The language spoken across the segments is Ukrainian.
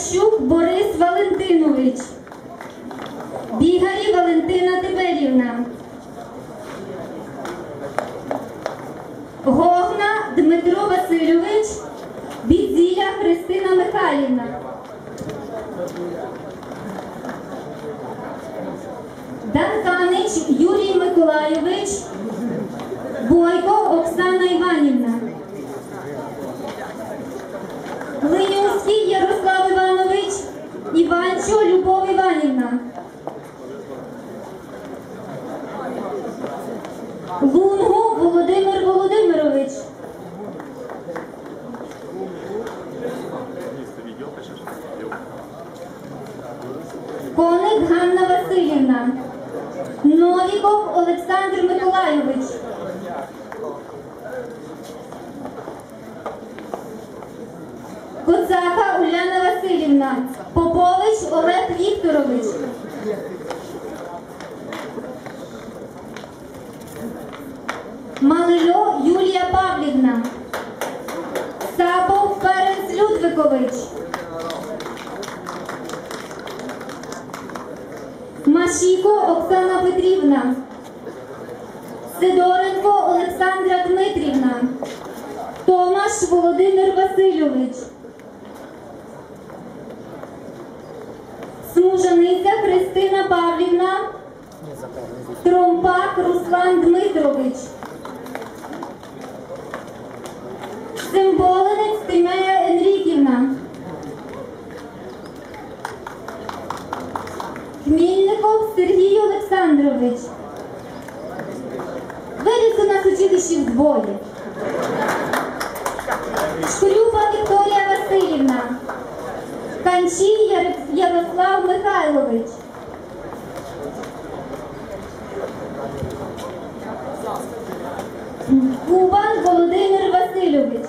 Ткачук Борис Валентинович. Бігарі Валентина Тиберівна. Гогна Дмитро Васильович. Бідзіля Христина Михайлівна. Данканич Юрій Миколайович. Бойко Оксана Іванівна. Іванчо Любов Іванівна. Лунгу Володимир Володимирович. Коник Ганна Васильівна. Новіков Олександр Миколайович. Коцака Уляна Васильівна, Попович Малильо Юлія Павлівна. Сапов Ференц Людвикович. Машіко Оксана Петрівна. Сидоренко Олександра Дмитрівна. Томаш Володимир Васильович. Христина Павлівна. Тромпак Руслан Дмитрович. Симболенець Тимея Енріківна. Хмільников Сергій Олександрович. Виріс у нас училищі вдвоє. Шкрюпа Вікторія Васильівна. Канчій Ярослав Михайлович. Кубан Володимир Васильович.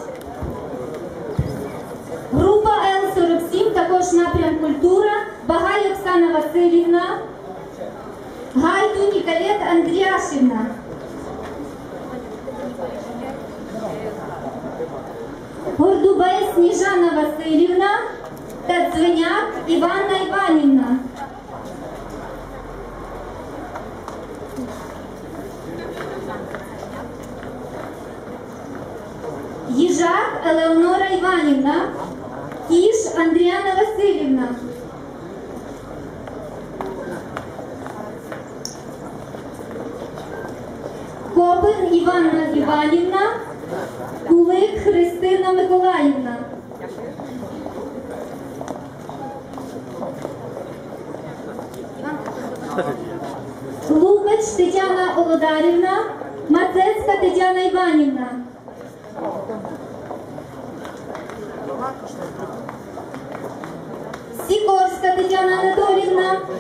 Група Л-47, також напрям культура, Багай Оксана Васильівна, Гайду Ніколет Андріашівна. Гордубей Сніжана Васильівна та Дзвеняк Іванна Іванівна. Їжак Елеонора Іванівна, Кіш Андріана Васильівна. Копин Іванна Іванівна, Кулик Христина Миколаївна. Лукач Тетяна Олодарівна, Мацецька Тетяна Іванівна.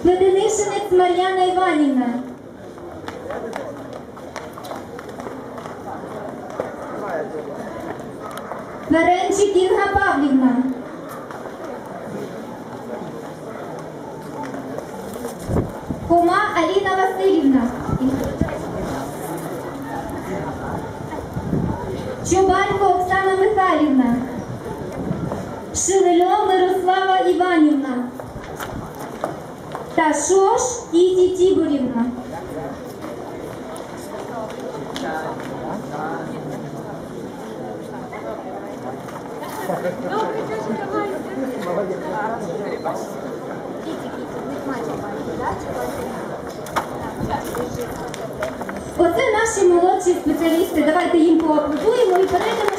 Мединишинець Мар'яна Іванівна. Ференчик Інга Павлівна. Хома Аліна Васильівна. Чубалько Оксана Михайлівна. Шевельо Мирослава Іванівна. Та Шош Іті Тіборівна. Оце наші молодші спеціалісти. Давайте їм поаплодуємо і перейдемо